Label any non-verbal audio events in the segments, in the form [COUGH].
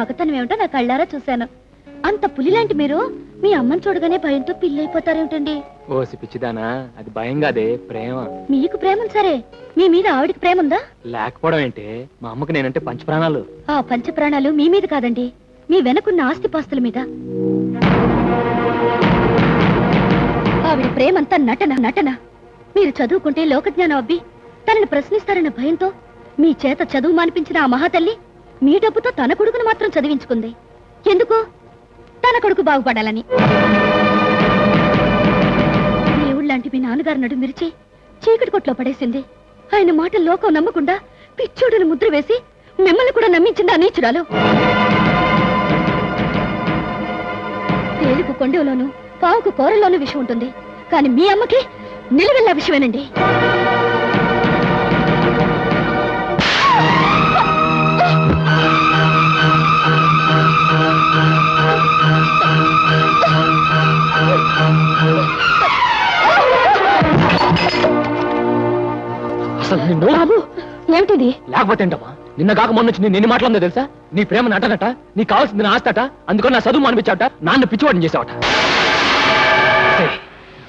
మగతనం ఏమిటో నా కళ్ళారా చూశాను. అంత పులిలాంటి మీరు మీ అమ్మని చూడగానే భయంతో పిల్లైపోతారేమిటండి? ఓసి పిచ్చిదానా అది భయం కాదే ప్రేమ. మీకు ప్రేమ సరే. మీ మీద ఆవిడికి ప్రేమ ఉందా లేకపోవడం ఏంటి మా అమ్మకి నేనంటే పంచ ప్రాణాలు ఆ పంచ ప్రాణాలు మీ మీద కాదండి. మీ వెనకున్న ఆస్తిపాస్తుల మీద. ఆవిడ ప్రేమంతా నటన నటన. మీరు చదువుకుంటే లోకజ్ఞానం అబ్బి. తనని ప్రశ్నిస్తారన్న భయంతో మీ చేత చదువు మానిపించిన ఆ మహాతల్లి మీ డబ్బుతో తన కొడుకును మాత్రం చదివించుకుంది. ఎందుకు? తన కొడుకు బాగుపడాలని. దేవుళ్ళంటి మీ నాన్నగారు నడు మిరిచి చీకటి కొట్లో పడేసింది. ఆయన మాట లోకం నమ్మకుండా పిచ్చోడుని ముద్ర వేసి మిమ్మల్ని కూడా నమ్మించింది ఆ నీచురాలు? తేలుకు కొండలోను పావుకు కూరలోను విషయం ఉంటుంది. కానీ మీ అమ్మకి నిలువెల్లా విషయమేనండి అసలు నిన్ను? బాబు ఏమిటిది? లేకపోతే ఏంటమ్మా? నిన్న కాక మొన్న వచ్చి నేను ఎన్ని మాట్లాడిందో తెలుసా? నీ ప్రేమ నటనట నీకు కావాల్సింది నా ఆస్తట అందుకని నా చదువు అనిపించావట నాన్న పిచ్చివాడిని చేసావట.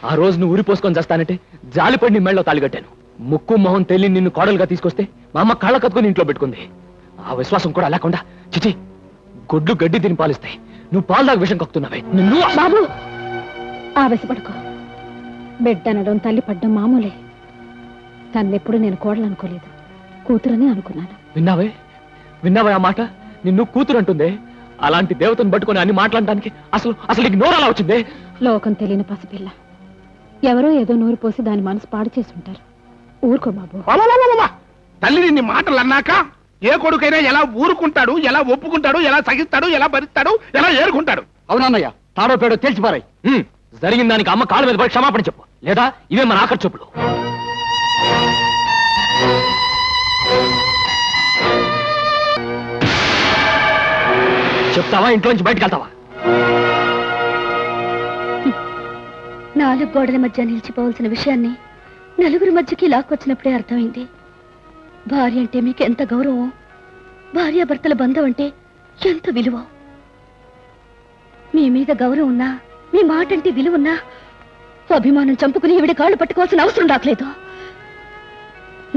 ఆ రోజు నువ్వు ఊరి పోసుకొని చేస్తానంటే జాలిపడి నీ మెళ్ళలో తాళిగట్టాను ముక్కు మొహం తెల్లి నిన్ను కోడలుగా తీసుకొస్తే మా అమ్మ కళ్ళ కత్తుకుని ఇంట్లో పెట్టుకుంది. ఆ విశ్వాసం కూడా లేకుండా చిచి గుడ్లు గడ్డి తిని పాలిస్తాయి. నువ్వు పాలు దాకా విషం కక్కుతున్నావే. నిన్ను బాబు ఆవేశపడుకో. బిడ్డ అనడం తల్లి పడ్డం మామూలే. తన్నెప్పుడు నేను కోడలనుకోలేదు. కూతురని అనుకున్నాను. విన్నావే? విన్నావే ఆ మాట? నిన్ను కూతురు అంటుందే. అలాంటి దేవతను పట్టుకొని అన్ని మాట్లాడడానికి అసలు అసలు నీకు నోరు అలా వచ్చిందే? లోకం తెలియని పసిపిల్ల. ఎవరో ఏదో నోరు పోసి దాని మనసు పాడు చేసి ఉంటారు ఊరుకో బాబు. అమ్మమ్మమ్మమ్మ! తల్లి నిన్ని మాటలు అన్నాక ఏ కొడుకైనా ఎలా ఊరుకుంటాడు ఎలా ఒప్పుకుంటాడు ఎలా సగిస్తాడు ఎలా భరిస్తాడు ఎలా ఏరుకుంటాడు? అవునన్నయ్య తాడో పేడో తేల్చిపారాయి. జరిగిన దానికి అమ్మ కాళ్ళ మీద పడి క్షమాపణ చెప్పు. లేదా ఇవే మన ఆఖరి చెప్పులు చెప్తావా? ఇంట్లోంచి బయటకు వెళ్తావా? నాలుగు గోడల మధ్య నిలిచిపోవాల్సిన విషయాన్ని నలుగురి మధ్యకి లాక్కొచ్చినప్పుడే అర్థమైంది. భార్య అంటే మీకు ఎంత గౌరవం? భార్యాభర్తల బంధం అంటే ఎంత విలువ? మీ మీద గౌరవం ఉన్నా మీ మాట అంటే విలువ ఉన్నా అభిమానం చంపుకుని ఈవిడ కాళ్ళు పట్టుకోవాల్సిన అవసరం రాకలేదు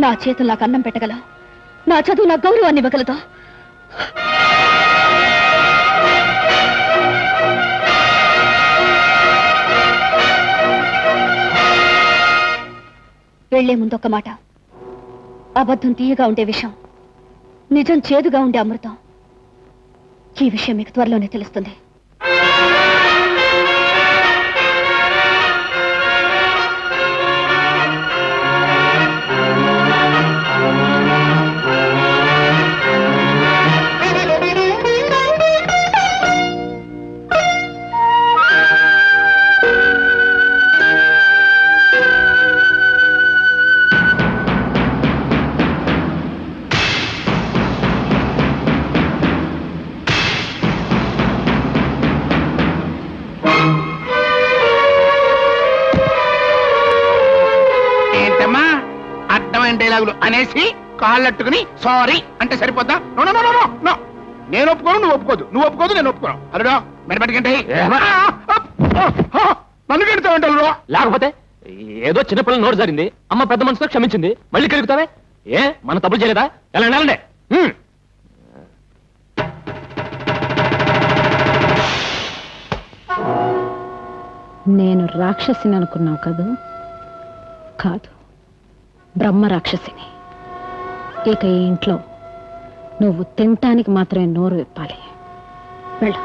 నా చేతులు నాకు అన్నం పెట్టగల నా చదువు నా గౌరవాన్ని ఇవ్వగలదు. వెళ్ళే ముందు ఒక మాట. అబద్ధం తీయగా ఉండే విషయం నిజం చేదుగా ఉండే అమృతం ఈ విషయం మీకు త్వరలోనే తెలుస్తుంది. కాళ్ళట్టుకుని సారీ అంటే సరిపోద్దా? No, no, no, no. నేను ఒప్పుకోను నువ్వు ఒప్పుకోదు. నువ్వు ఒప్పుకోదు నేను ఒప్పుకోను. అల్లుడో మెడబెట్టకంటే ఏమ్మా? నన్ను కడతావంటే అల్లుడో? లేకపోతే ఏదో చిన్నపిల్లల నోరు జరిగింది అమ్మ పెద్ద మనసుతో క్షమించింది. మళ్ళీ కలుగుతావే? ఏ మన తప్పులు చేయలేదా? ఎలా వెళ్ళండి. హ్మ్. నేను రాక్షసిని అనుకున్నావు కదూ? కాదు. బ్రహ్మ రాక్షసిని. ఇక ఈ ఇంట్లో నువ్వు తినటానికి మాత్రమే నోరు విప్పాలి. వెళ్ళు.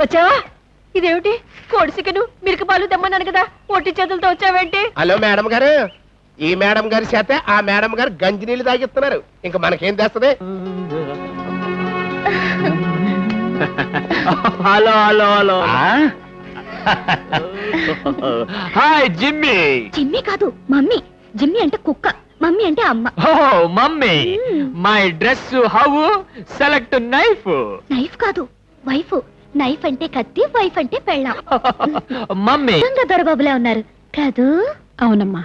వచ్చావా? ఇదేమిటి? కోడి చికెను మిల్క్ పాలు తెమ్మన్నాను కదా. ఒట్టి చేతులతో వచ్చావేంటి? హలో మేడం గారు. ఈ మేడం గారి చేత ఆ మేడం గారు గంజి నీళ్ళు తాగిస్తున్నారు. ఇంకా మనకేం తెస్తుంది? [LAUGHS] Hello hello hello. [LAUGHS] Hi Jimmy. Jimmy కాదు మమ్మీ. జిమ్మి అంటే కుక్క మమ్మీ అంటే అమ్మ. ఓ mummy. My dress how? Select knife. Knife కాదు వైఫ్. నైఫ్ అంటే కత్తి వైఫ్ అంటే పెళ్ళాం. [LAUGHS] మమ్మీ. దొరబాబులా ఉన్నారు. కాదు. అవునమ్మా.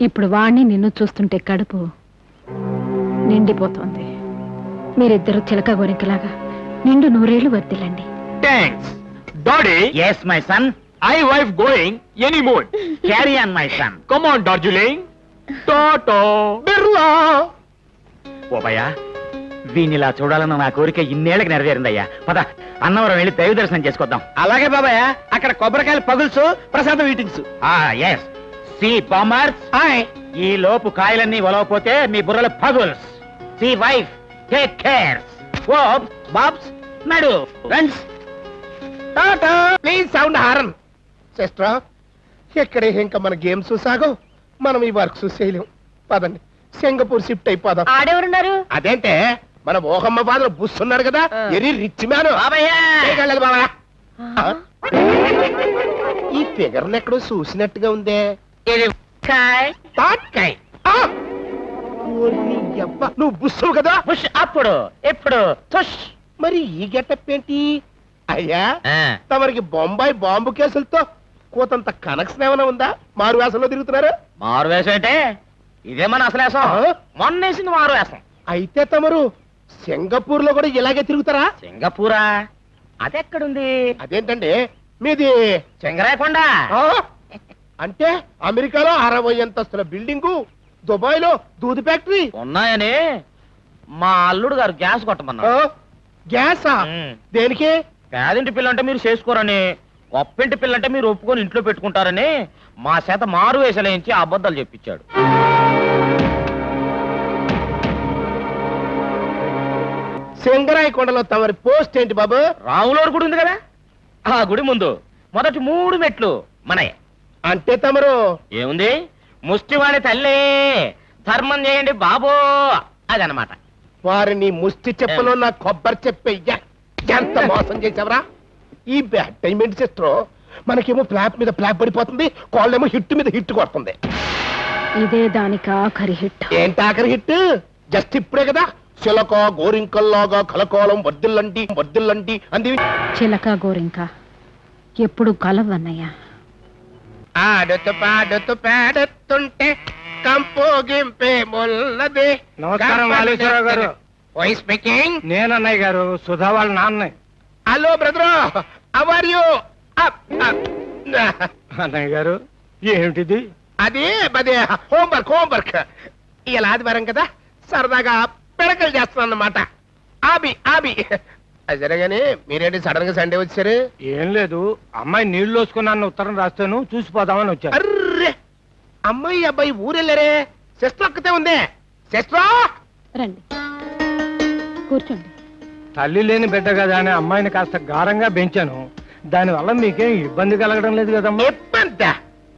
ఇప్పుడు వాణ్ణి నిన్ను చూస్తుంటే కడుపు నిండిపోతోంది. మీరిద్దరూ చిలక గోరికలాగా. నిండు నూరేళ్ళు వర్దిల్లండి thanks daddy Yes, my son. I wife going any mood Carry on, my son. Come on Darjeeling Tata Birla ఓబయ్యా వీనిలా చూడాలన్న నా కోరిక ఇన్నేళ్ళకి నెరవేరిందయ్యా. పద అన్నవరం వెళ్ళి దైవ దర్శనం చేసుకొద్దాం. అలాగే బాబాయ్ అక్కడ కొబ్బరికాయలు పగుల్సు ప్రసాదం ఎస్ సి బాంబర్స్ ఈ లోపు కాయలన్నీ ఒలవపోతే మీ బుర్రలు పగుల్స్. C wife take care oh బాబ్స్ నడు friends tata please sound horn. Sister ఇక్కడే ఇంకా మన గేమ్స్ సాగో మనం ఈ వర్క్ చేయలేం పదండి సింగపూర్ షిఫ్ట్ అయిపోదాం. ఆడెవరున్నారు? అదేంటే మన మోహమ్మ ఫాదర్ బుస్ ఉన్నాడు కదా వెరీ రిచ్ మ్యాన్. బాబా? ఈ ఫిగర్ ఎక్కడో చూసినట్టుగా ఉందే. నువ్వు బుస్సు కదా? పుష్ అప్పుడు ఎప్పుడు తుష్. మరి ఈ గెటప్ ఏంటి? అయ్యా తమరికి బొంబాయి బాంబు కేసులతో కోతంత కనెక్షన్ ఏమైనా ఉందా? మారు వేసంలో తిరుగుతున్నారు? మారు వేషం అంటే ఇదే మన అసలు ఆ? మొన్న వేసింది మారు వేషం. అయితే తమరు సింగపూర్లో కూడా ఇలాగే తిరుగుతారా? సింగపూరా? అదెక్కడుంది? అదేంటండి? మీది సింగరాయకొండ ఆ? అంటే అమెరికాలో అరవై అంతస్తుల బిల్డింగు దుబాయ్లో దూది ఫ్యాక్టరీ. ఉన్నాయని మా అల్లుడు గారు గ్యాస్ కొట్టమన్నారు. ఆ? గ్యాసా? ఉమ్. దేనికి? పేదింటి పిల్లంటే మీరు చేసుకోరని గొప్పింటి పిల్లంటే మీరు ఒప్పుకొని ఇంట్లో పెట్టుకుంటారని మా చేత మారు వేసలేంచి అబద్ధాలు చెప్పించాడు. సింగరాయి కొండలో తమరి పోస్ట్ ఏంటి బాబు? రాములోరు గుడి ఉంది కదా? ఆ గుడి ముందు మొదటి మూడు మెట్లు మనయే. అంటే తమరు? ఏముంది? ముష్టివాణి తల్లి ధర్మం చేయండి బాబో అదనమాట వారిని ముష్టి చెప్పలో నా కొబ్బరి చెప్పయ్యా ఎంత మోసం చేసావరా ఈ బ్యాడ్ టైం ఏంటి సిస్టర్ మనకేమో ఫ్లాప్ మీద ఫ్లాప్ పడిపోతుంది కాళ్ళేమో హిట్ మీద హిట్ కొడుతుంది. ఇదే దానికి ఆఖరి హిట్. ఏంటి ఆఖరి హిట్? జస్ట్ ఇప్పుడే కదా. చిలక గోరింకల్లాగా కలకోలం వద్దిల్లంటి వద్దిల్లంటి అంది చిలక గోరింక ఎప్పుడు కలవన్నయ్యా? ఆడుతూ పాడుతూ పాడుతుంటే కంపు గింపే మొల్లదే. నమస్కారం, వాలేశ్వరరావు గారు. వై స్పీకింగ్ నేను అన్నయ్య గారు సుధా వాళ్ళ నాన్న. హలో బ్రదర్ అవర్ యు అన్నయ్య గారు ఏమిటిది? అది అదే హోంవర్క్ హోంవర్క్ ఇలా ఆదివారం కదా సరదాగా పిడకలు చేస్తున్నాను అన్నమాట ఆబి ఆబి. అది సరేగాని మీరేంటి సడన్గా సండే వచ్చారు? ఏం లేదు అమ్మాయి నీళ్ళు వేసుకున్నాను ఉత్తరం రాస్తాను చూసిపోదామని వచ్చాను. అర్రే. అమ్మాయి అబ్బాయి ఊరెళ్ళరే? సిస్టర్ ఒక్కతే ఉందే. సిస్టర్ రండి. కూర్చోండి. తల్లి లేని బిడ్డ కదా అని అమ్మాయిని కాస్త గారంగా పెంచాను దానివల్ల మీకేం ఇబ్బంది కలగడం లేదు కదమ్మా? ఇబ్బంది?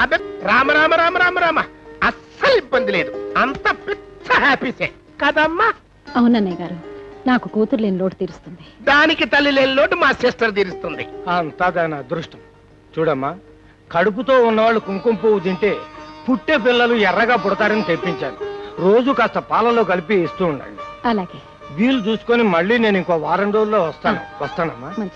అబ్బే రామ రామ రామ రామ రామ. అస్సలు ఇబ్బంది లేదు. అంత పిచ్చ హ్యాపీసే కదమ్మా. అవునన్నయ్య గారు నాకు కూతురు లేని లోటు తీరుస్తుంది. దానికి తల్లి లేని లోటు మా సిస్టర్ తీరుస్తుంది. అంతా దాని అదృష్టం. చూడమ్మా కడుపుతో ఉన్నవాళ్ళు కుంకుమ పువ్వు తింటే పుట్టే పిల్లలు ఎర్రగా పుడతారని తెప్పించాను రోజు కాస్త పాలలో కలిపి ఇస్తూ ఉండండి. అలాగే. వీలు చూసుకొని మళ్ళీ నేను ఇంకో వారం రోజుల్లో వస్తాను. వస్తానమ్మా.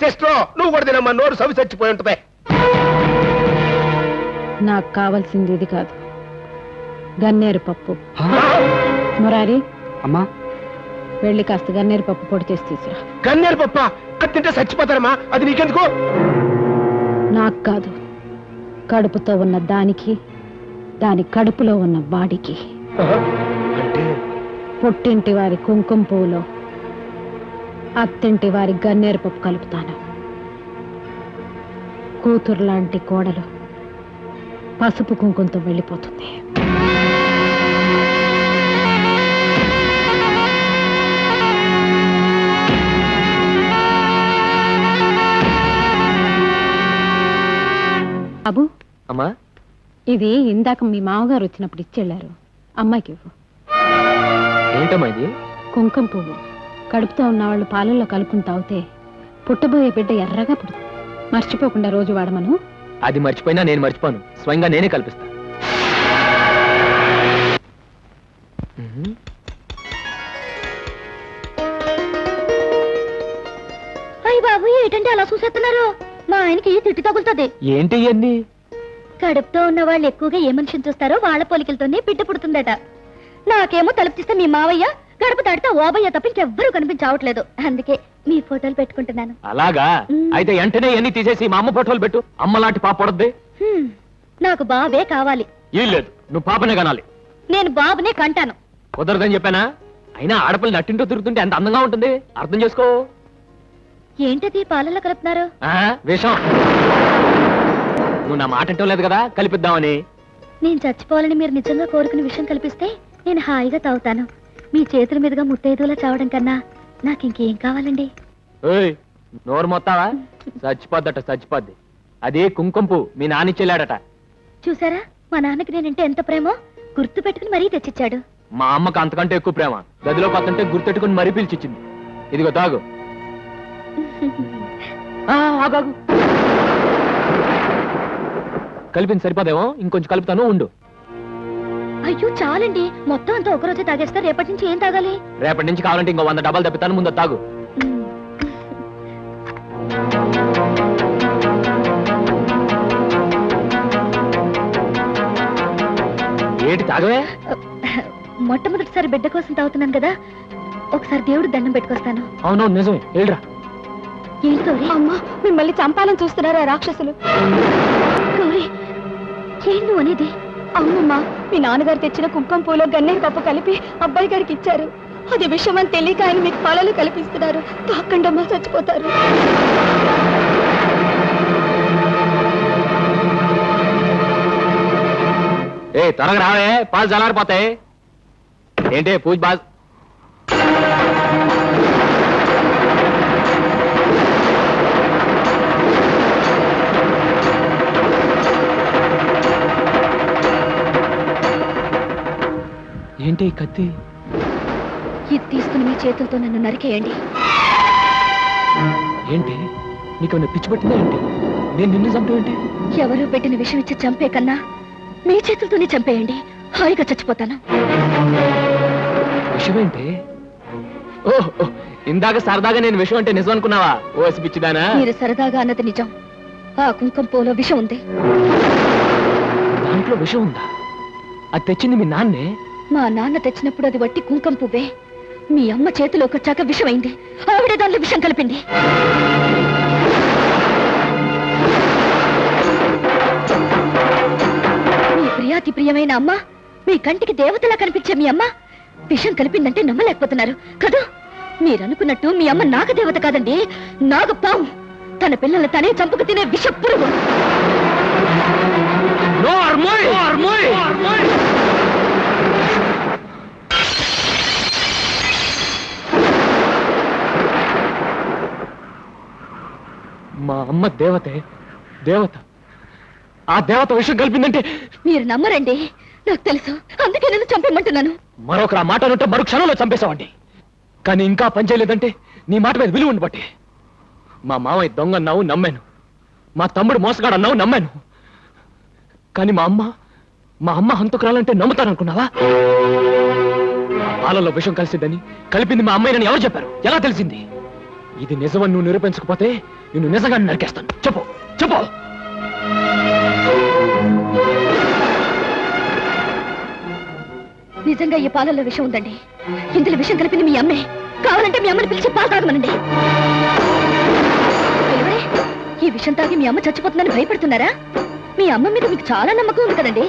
సిస్టర్ నువ్వు కూడా తినమ్మా. నోరు సవి చచ్చిపోయి ఉంటుంది. నాకు కావాల్సింది ఇది కాదు. గన్నేరు పప్పు. మురారి? అమ్మా. వెళ్ళి కాస్త గన్నేరు పప్పు పొడి చేసి తీసురా. కన్నేరు పప్ప? అది తింటే చచ్చిపోతారమ్మా. అది నీకెందుకు? నాకు కాదు. కడుపుతో ఉన్న దానికి దాని కడుపులో ఉన్న వాడికి. అంటే? పుట్టింటి వారి కుంకుమ పువ్వులో అత్తింటి వారి గన్నేరు పప్పు కలుపుతాను. కూతురు లాంటి కోడలు పసుపు కుంకుమతో వెళ్ళిపోతుంది. అమ్మా. ఇది ఇందాక మీ మామగారు వచ్చినప్పుడు ఇచ్చెళ్ళారు. అమ్మాయికి ఇవ్వు ఏంటమ్మా ఇది? కుంకుమ పువ్వు. కడుపుతో ఉన్న వాళ్ళు పాలల్లో కలుపుకుని తాగితే పుట్టబోయే బిడ్డ ఎర్రగా పుడుతుంది. మర్చిపోకుండా రోజు వాడమను. అది మర్చిపోయినా నేను మర్చిపోను. స్వయంగా నేనే కల్పిస్తా. అయ్య బాబు ఏంటంటే అలా చూసేస్తున్నారు? మా ఆయనకి తిట్టి తగులుతుంది. ఏంటి ఇవన్నీ కడుపుతో ఉన్న వాళ్ళు ఎక్కువగా ఏ మనిషిని చూస్తారో వాళ్ళ పోలికలతోనే బిడ్డ పుడుతుందట. నాకేమో తలుపు తీస్తే మీ మావయ్య గడప దాటితే ఓబయ్య తప్ప ఇంకెవ్వరూ కనిపించవట్లేదు. అందుకే మీ ఫోటోలు పెట్టుకుంటున్నాను. అలాగా. అయితే వెంటనే ఎన్ని తీసేసి మా అమ్మ ఫోటోలు పెట్టు. అమ్మ లాంటి పాప పడద్ది. నాకు బాబే కావాలి. ఏం లేదు. నువ్వు పాపనే కనాలి. నేను బాబునే కంటాను. కుదరదని చెప్పానా? అయినా ఆడపిల్ల నట్టింటూ తిరుగుతుంటే ఎంత అందంగా ఉంటుంది? అర్థం చేసుకో. ఏంటది పాలల్లో కలుపుతున్నారు? ఆ విషం. నువ్వు నా మాట అంటం లేదు కదా? కలిపిద్దామని. నేను చచ్చిపోవాలని మీరు నిజంగా కోరుకునే విషయం కల్పిస్తే నేను హాయిగా తాగుతాను. మీ చేతుల మీదుగా ముత్తైదులా చావడం కన్నా నాకు ఇంకేం కావాలండి నోరు మొత్తావా? చచ్చిపోద్దట చచ్చిపోద్ది. అది కుంకుంపు మీ నాన్న చెల్లాడట చూసారా? మా నాన్నకి నేనంటే ఎంత ప్రేమో? గుర్తు పెట్టుకుని మరీ తెచ్చిచ్చాడు. మా అమ్మకు అంతకంటే ఎక్కువ ప్రేమ. గదిలో పక్కంటే గుర్తెట్టుకుని మరీ పిలిచిచ్చింది. ఇదిగో తాగు. [LAUGHS] ఆ, ఆగు, ఆగు. కలిపింది సరిపోదేమో? ఇంకొంచెం కలుపుతాను ఉండు. అయ్యో చాలండి. మొత్తం అంతా ఒకరోజే తాగేస్తే రేపటి నుంచి ఏం తాగాలి? రేపటి నుంచి కావాలంటే ఇంకో వంద డబ్బాలు తప్పితాను ముందు తాగు. ఏంటి తాగవే? మొట్టమొదటిసారి బిడ్డ కోసం తాగుతున్నాను కదా. ఒకసారి దేవుడు దండం పెట్టుకొస్తాను. అవునవును నిజమే. వెళ్ళరా. ఏంటో అమ్మా మిమ్మల్ని చంపాలని చూస్తున్నారా రాక్షసులు? ఏం నువ్వు అనేది? అవునమ్మా మీ నాన్నగారు తెచ్చిన కుంకుమ పూలో గన్నేరు పప్పు కలిపి అబ్బాయి గారికి ఇచ్చారు. అది విషయం అని తెలియక ఆయన మీకు పాలలు కల్పిస్తున్నారు. తాకండమ్మా చచ్చిపోతారు. ఏ త్వరగా రావే పాలు చల్లారిపోతాయి. ఏంటి పూజ బాజ్ ఏంటి ఈ కత్తి? ఇది తీసుకుని మీ చేతులతో నన్ను నరికేయండి. ఏంటి? నీకు ఏమైనా పిచ్చి పట్టిందా ఏంటి? నేను నిన్ను చంపడం ఏంటి? ఎవరు పెట్టిన విషయం ఇచ్చి చంపే కన్నా మీ చేతులతోనే చంపేయండి. హాయిగా చచ్చిపోతాను. విషయం ఏంటి? ఓహ్ ఇందాక సరదాగా నేను విషయం అంటే నిజం అనుకున్నావా? ఓ పిచ్చిదానా? మీరు సరదాగా అన్నది నిజం. ఆ కుంకుమ పూలో విషం ఉంది. దాంట్లో విషయం ఉందా? అది తెచ్చింది మీ నాన్నే? మా నాన్న తెచ్చినప్పుడు అది వట్టి కుంకుమ పువ్వే. మీ అమ్మ చేతిలోకి వచ్చాక విషమైంది. ఆవిడ దానిలో విషం కలిపింది. మీ ప్రియాతి ప్రియమైన అమ్మ మీ కంటికి దేవతలా కనిపించే మీ అమ్మ. విషం కలిపిందంటే నమ్మలేకపోతున్నారు. కదా మీరు అనుకున్నట్టు మీ అమ్మ నాగ దేవత కాదండి. నాగపాము. తన పిల్లల్ని తనే చంపుకు తినే విష పురుగు మా అమ్మ దేవతే దేవత. ఆ దేవత విషయం కలిపిందంటే మీరు నమ్మరండి. నాకు తెలుసు. అందుకే నేను చంపేయమంటున్నాను. మరొకరు ఆ మాట అనుంటే మరో క్షణంలో చంపేశావండి కానీ ఇంకా పని చేయలేదంటే నీ మాట మీద విలువ ఉండబట్టి. మా మామయ్య దొంగ అన్నావు నమ్మాను. మా తమ్ముడు మోసగాడు అన్నావు నమ్మాను. కానీ మా అమ్మ మా అమ్మ హంతకురాలంటే నమ్ముతాననుకున్నావా? ఆ పాలలో విషం కలిసిద్దని కలిపింది మా అమ్మాయినని ఎవరు చెప్పారు? ఎలా తెలిసింది? ఇది నిజమని నువ్వు నిరూపించకపోతే నిన్ను నిజంగా నరికేస్తాను. చెప్పు. చెప్పు. నిజంగా ఈ పాలల్లో విషం ఉందండి. ఇందులో విషం కలిపింది మీ అమ్మే. కావాలంటే మీ అమ్మని పిలిచి పాలు తాగమనండి? ఈ విషం తాగి మీ అమ్మ చచ్చిపోతుందని భయపడుతున్నారా? మీ అమ్మ మీద మీకు చాలా నమ్మకం ఉంది కదండి.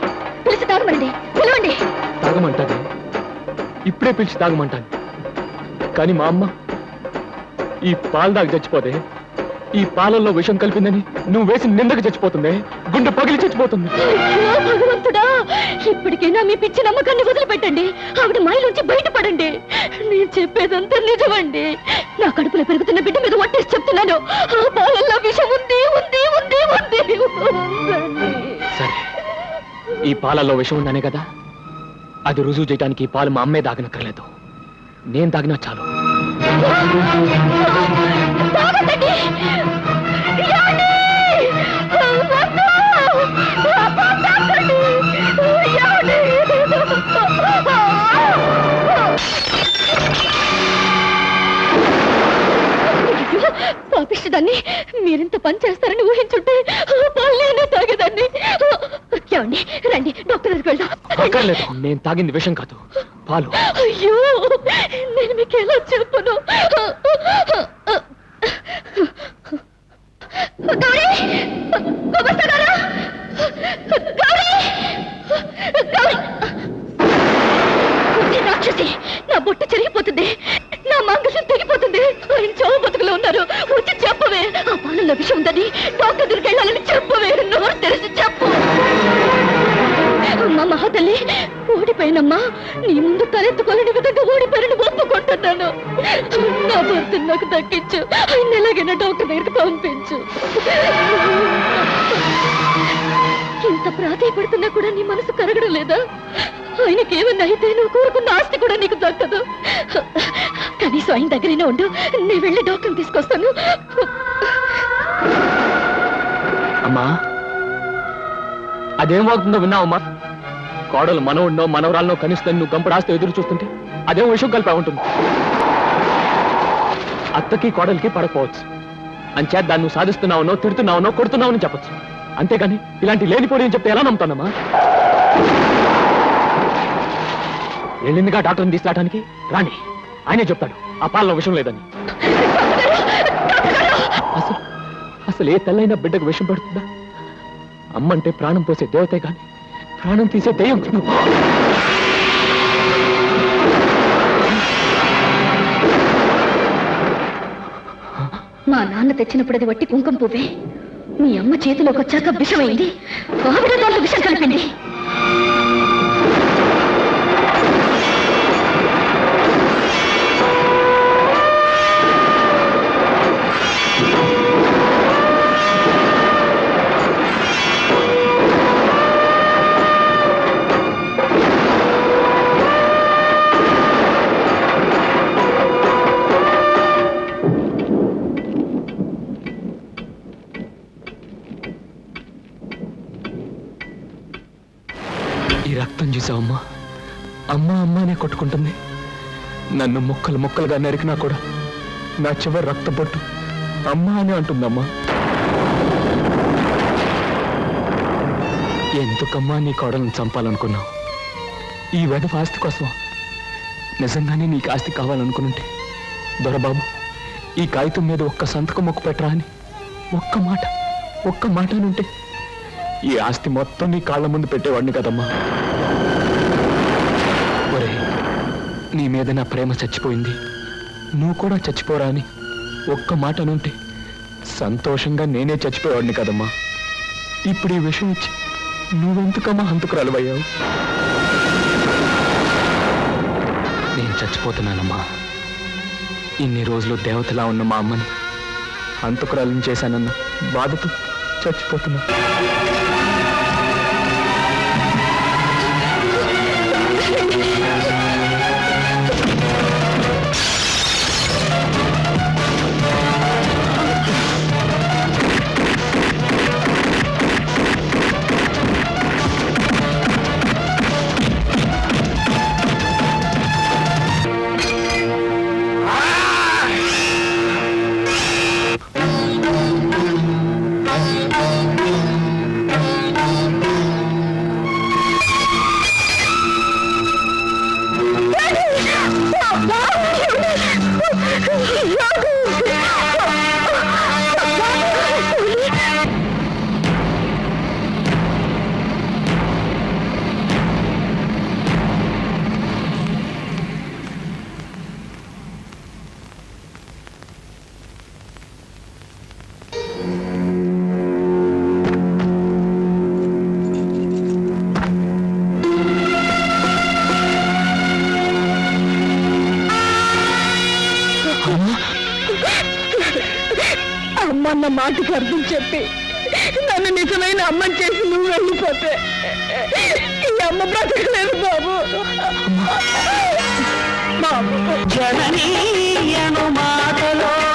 పిలిచి తాగమనండి. పిలవండి. తాగమంటాను ఇప్పుడే పిలిచి తాగమంటాను. కానీ మా అమ్మ ఈ పాలు దాకా చచ్చిపోతే ఈ పాలల్లో విషం కలిపిందని నువ్వు వేసి నిందకు చచ్చిపోతుంది. గుండె పగిలి చచ్చిపోతుంది. అయ్యో భగవంతుడా! ఇప్పటికైనా మీ పిచ్చి నమ్మకాన్ని వదిలిపెట్టండి. ఆవిడ మాయలోంచి బయటపడండి. నేను చెప్పేదంతా నిజమండి. నా కడుపులో పెరుగుతున్న బిడ్డ మీద ఒట్టేసి చెప్తున్నాను. ఆ పాలల్లో విషం ఉంది ఉంది ఉంది ఉంది. ఉందండి. సరే. ఈ పాలలో విషం ఉందనే కదా? అది రుజువు చేయడానికి ఈ పాలు మా అమ్మే దాగనక్కర్లేదు. నేను తాగినా చాలు. పాపిస్తుందాన్ని మీరింత పని చేస్తారని ఊహించుంటే పాలేనే తాగేదాన్ని. ఏమండి రండి డాక్టర్ దగ్గరికి వెళ్దాం. నేను తాగింది విషయం కాదు పాలు. అయ్యో నేను మీకు ఎలా చెప్పను? ప్రాధాయపడుతున్నా కూడా నీ మనసు కరగడం లేదా? ఆయనకి ఏమన్నా అయితే నువ్వు కోరుకున్న ఆస్తి కూడా నీకు దక్కదు. కనీసం ఆయన దగ్గరైనా ఉండు నేను వెళ్ళి డాక్టర్ తీసుకొస్తాను. అమ్మా అదేం వాగుతుందో విన్నావమ్మా కోడలు మనవుడినో మనవరాలనో కనిస్తుంది నువ్వు గంపడాస్తే ఎదురు చూస్తుంటే అదేం విషయం కలిపా ఉంటుంది? అత్తకి కోడలికి పడకపోవచ్చు. అంచేత దాన్ని నువ్వు సాధిస్తున్నావునో తిడుతున్నావునో కొడుతున్నావునో చెప్పొచ్చు. అంతేగాని ఇలాంటి లేనిపోయి అని చెప్తే ఎలా నమ్ముతానమ్మా? వెళ్ళిందిగా డాక్టర్ని తీసుకురావడానికి రాని ఆయనే చెప్తాడు. ఆ పాలన విషయం లేదని. అసలు అసలు ఏ తెల్లైన బిడ్డకు విషం పడుతుందా? అమ్మంటే ప్రాణం పోసే దేవతే గాని ప్రాణం తీసే దెయ్యం మా నాన్న తెచ్చినప్పుడు అది వట్టి కుంకుమ పువ్వే. మీ అమ్మ చేతిలోకి వచ్చాక విషమైంది ఆవిడ దాంట్లో విషం కలిపింది. ఈ రక్తం చూసావమ్మా? అమ్మ అనే కొట్టుకుంటుంది. నన్ను ముక్కలు ముక్కలుగా నరికినా కూడా నా చివరి రక్త పొట్టు అమ్మ అని అంటుందమ్మా. ఎందుకమ్మా నీ కోడలను చంపాలనుకున్నావు? ఈ వెధవ ఆస్తి కోసం నిజంగానే నీకు ఆస్తి కావాలనుకునుంటే దొరబాబు ఈ కాగితం మీద ఒక్క సంతకం మొక్క పెట్టరా అని? ఒక్క మాట ఒక్క మాట నుంటే ఈ ఆస్తి మొత్తం నీ కాళ్ళ ముందు పెట్టేవాడిని కదమ్మా. ఒరే నీ మీద నా ప్రేమ చచ్చిపోయింది. నువ్వు కూడా చచ్చిపోరా అని ఒక్క మాట నుంటే సంతోషంగా నేనే చచ్చిపోయేవాడిని కదమ్మా. ఇప్పుడు ఈ విషయం ఇచ్చి నువ్వెందుకమ్మా హంతకురాలువయ్యావు నేను చచ్చిపోతున్నానమ్మా. ఇన్ని రోజులు దేవతలా ఉన్న మా అమ్మని అంతకురాలను చేశానన్న బాధతో చచ్చిపోతున్నా. చెప్పి నన్ను నిజమైన అమ్మని చేసి నువ్వు వెళ్ళిపోతే ఈ అమ్మ బ్రతకలేదు బాబు. బాబు. జననీయను మాటలోని